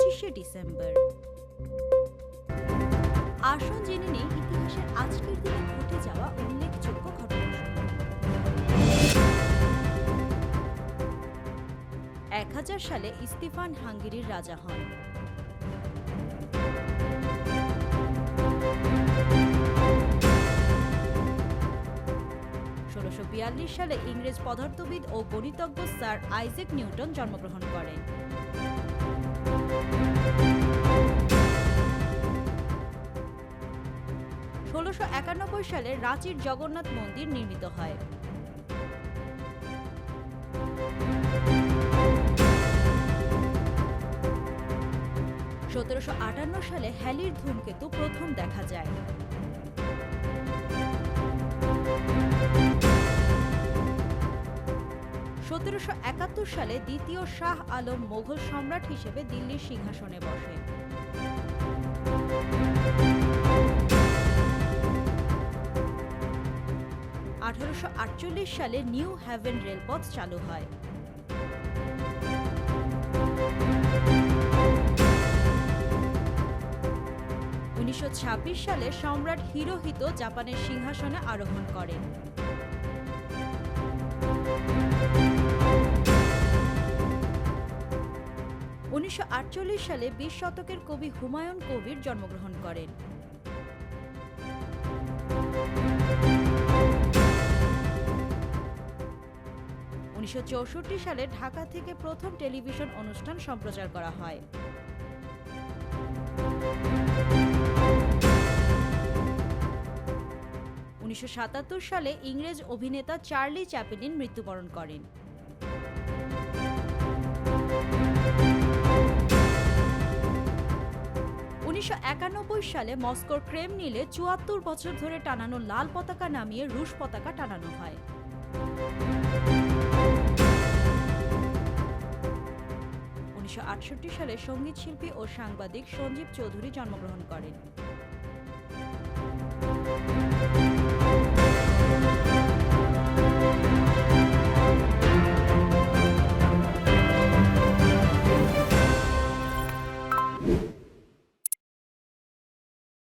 তেইশে ডিসেম্বর। আসুন জেনে নেই ইতিহাসের আজকের দিনে ঘটে যাওয়া উল্লেখযোগ্য ঘটনাসমূহ এক হাজার সালে ইস্তিফান হাঙ্গেরির রাজা হন। ষোলোশো সালে ইংরেজ পদার্থবিদ ও গণিতজ্ঞ স্যার আইজেক নিউটন জন্মগ্রহণ করেন। ষোলোশো একানব্বই সালে রাঁচির জগন্নাথ মন্দির নির্মিত হয়। সতেরোশো আটান্ন সালে হ্যালির ধূমকেতু প্রথম দেখা যায়। সতেরোশো একাত্তর সালে দ্বিতীয় শাহ আলম মোগল সম্রাট হিসেবে দিল্লির সিংহাসনে বসেন আঠারোশো আটচল্লিশ সালে নিউ হ্যাভেন রেলপথ চালু হয়। উনিশশো ছাব্বিশ সালে সম্রাট হিরোহিতো জাপানের সিংহাসনে আরোহণ করেন। উনিশশো আটচল্লিশ সালে বিশ শতকের কবি হুমায়ুন কবির জন্মগ্রহণ করেন। উনিশশো চৌষট্টি সালে ঢাকা থেকে প্রথম টেলিভিশন অনুষ্ঠান সম্প্রচার করা হয়। উনিশশো সাতাত্তর সালে ইংরেজ অভিনেতা চার্লি চ্যাপেলিন মৃত্যুবরণ করেন। উনিশশো একানব্বই সালে মস্কোর ক্রেমনিলে চুয়াত্তর বছর ধরে টানানো লাল পতাকা নামিয়ে রুশ পতাকা টানানো হয়। উনিশশো আটষট্টি সালে সংগীত শিল্পী ও সাংবাদিক সঞ্জীব চৌধুরী জন্মগ্রহণ করেন।